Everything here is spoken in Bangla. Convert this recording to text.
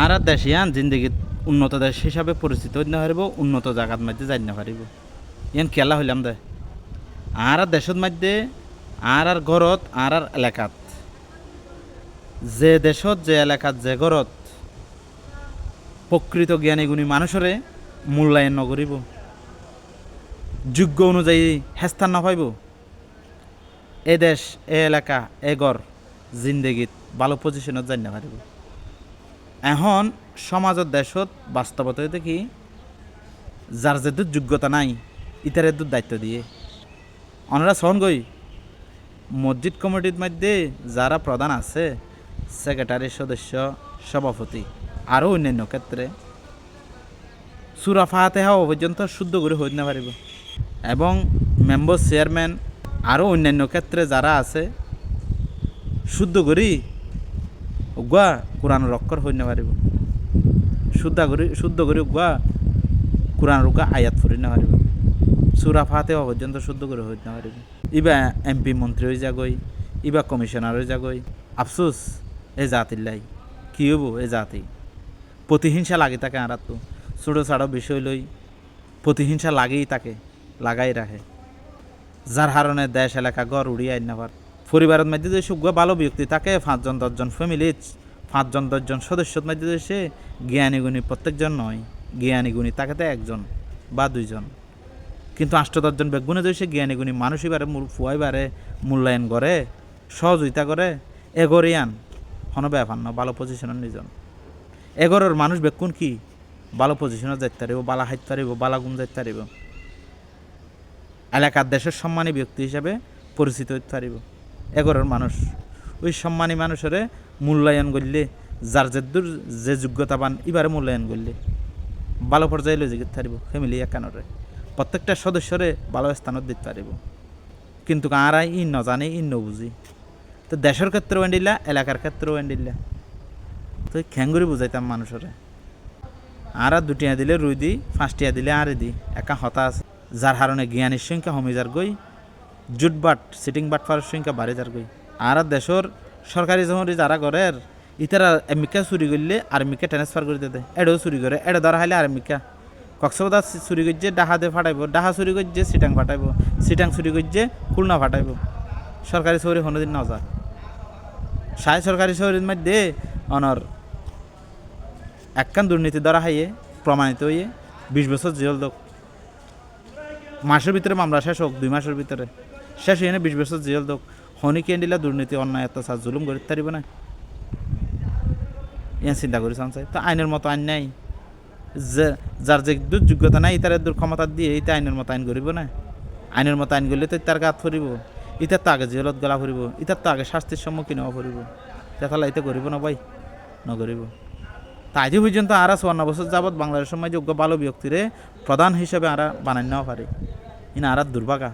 আর আর দেশিয়ান জিন্দগিত উন্নত দেশ হিসাবে পরিচিত হইতে পারিব উন্নত জায়গার মধ্যে যাইতে পারিব। ইয়ান খেলা হইলাম দে? আর আর দেশের মধ্যে আর আর ঘরত আর আর এলাকাত। যে দেশত, যে এলাকাত, যে ঘরত প্রকৃত জ্ঞানী গুণী মানুষরে মূল্যায়ন নকরিব। যোগ্য অনুযায়ী হেস্থান নাপাইব এ দেশ, এ এলাকা, এ গড় জিন্দগিত ভালো পজিশনত যাই না পারিব। এখন সমাজত, দেশত বাস্তবতা দেখি যার যে যোগ্যতা নাই, ইতারে দুধ দায়িত্ব দিয়ে। অনারা সহন গই, মসজিদ কমিটির মধ্যে যারা প্রধান আছে, সেক্রেটারি, সদস্য, সভাপতি আরও অন্যান্য ক্ষেত্রে, সুরা ফাহাতে হওয়া পর্যন্ত শুদ্ধ করে হইতে পারিব। এবং মেম্বার, চেয়ারম্যান আরও অন্যান্য ক্ষেত্রে যারা আছে, শুদ্ধ করি উগুয়া কোরআন রক্ষর হইতে না পারিব। শুদ্ধ করি শুদ্ধ করি উগুয়া কোরআন রুগা আয়াত ফুরি না পারিব। সুরা ফাতে পর্যন্ত শুদ্ধ করে হইতে না পারিব। ইবা এমপি মন্ত্রী হয়ে যাগই ইবা কমিশনার হয়ে যাগই আফসোস, এ জাতির কি হব এ জাতি? প্রতিহিংসা লাগে তাকে আর তো ছোটো ছাড়ো বিষয় লই, প্রতিহিংসা লাগেই তাকে, লাগাই রাখে। যার কারণে দেশ, এলাকা, গড় উড়িয়ে আইন নাবার পরিবারের মধ্যে যে সুখ ভালো ব্যক্তি থাকে পাঁচজন, দশজন ফ্যামিলি পাঁচজন, দশজন সদস্যর মধ্যে যে সে জ্ঞানী গুণী প্রত্যেকজন নয়। জ্ঞানী গুণী তাকে তো একজন বা দুইজন। কিন্তু আষ্ট দশজন বেগুনে যে সে জ্ঞানী গুণী মানুষই বারে ফুয়াই বারে, মূল্যায়ন করে, সহযোগিতা করে, এগরিয়ান। হন ব্যাপার না, ভালো পজিশনের নিজন। এগরের মানুষ বেকুন কি? ভালো পজিশনে যাইতে পারিব বালা হাইতে পারিব বালা গুণ যাইতে পারিব। এলাকার দেশের সম্মানী ব্যক্তি হিসাবে পরিচিত হইতে পারিব। এগরের মানুষ। ওই সম্মানী মানুষের মূল্যায়ন করলে, যার যে দূর যে যোগ্যতাবান, এবারে মূল্যায়ন করলে। ভালো পর্যায়ে লই যেতে পারিব, ফ্যামিলি একানরে প্রত্যেকটা সদস্যরে ভালো স্থানত দিতে পারিব। কিন্তু আরা ই নজানে ই নবুঝি তো দেশের ক্ষেত্রেও এন্ডিল্লা এলাকার ক্ষেত্রেও এন্ডিল্লা তো খেঙ্গুরি বুঝাইতাম মানুষরে। আর দুটিয়া দিলে রুই দি পাঁচটিয়া দিলে আরে দি একা হতাশ, যার কারণে জ্ঞানের সংখ্যা কমে যার গই জুট বাট সিটিং বাট ফার সংখ্যা বাড়ে যার গই আর দেশের সরকারি জমরি যারা করে, ইতারা এমিকা চুরি করলে আর্মিকে ট্রান্সফার করে দিতে এডও চুরি করে, এডে ধরা হাইলে আর্মিকা। কক্সবাজার চুরি করছে ডাহা দিয়ে ফাটাইব। ডাহা চুরি করছে, সিটাং ফাটাইব। সিটাং চুরি করছে, খুলনা ফাটাইব। সরকারি চৌরি কোনোদিন নজা সাই সরকারি চৌরির মধ্যে অনর একখান দুর্নীতি ধরা হাইয়ে, প্রমাণিত হইয়ে বিশ বছর জেল দোক মাসের ভিতরে মামলা শেষ হোক, দুই মাসের ভিতরে। শেষ হয়ে বিশ বছর জেল দোক। হনি কেন্ডিলা দুর্নীতি, অন্যায়, অত্যাচার, জুলুম করে তারিব না। ইয়ান চিন্তা করি চান চাই তো আইনের মতো আইন নাই। যে, যার যে দূর যোগ্যতা নাই, তার দূর ক্ষমতা দিয়ে এইটা আইনের মতো আইন করিব না। আইনের মতো আইন করলে তো তার গাত ফুরিব। ইতার তো আগে জেলত গলা ফুরিব। ইতার তো আগে শাস্তির সম্মুখীন হওয়া ফুরিব। তেতালা এতে করিব না ভাই? নকরিব তা আজও পর্যন্ত আরা চুয়ান্ন বছর যাবৎ বাংলাদেশের সময় যোগ্য ভালো ব্যক্তিরে প্রধান হিসেবে আরা বানাই নেওয়া পারি। ইনা আরা দুর্ভাগা।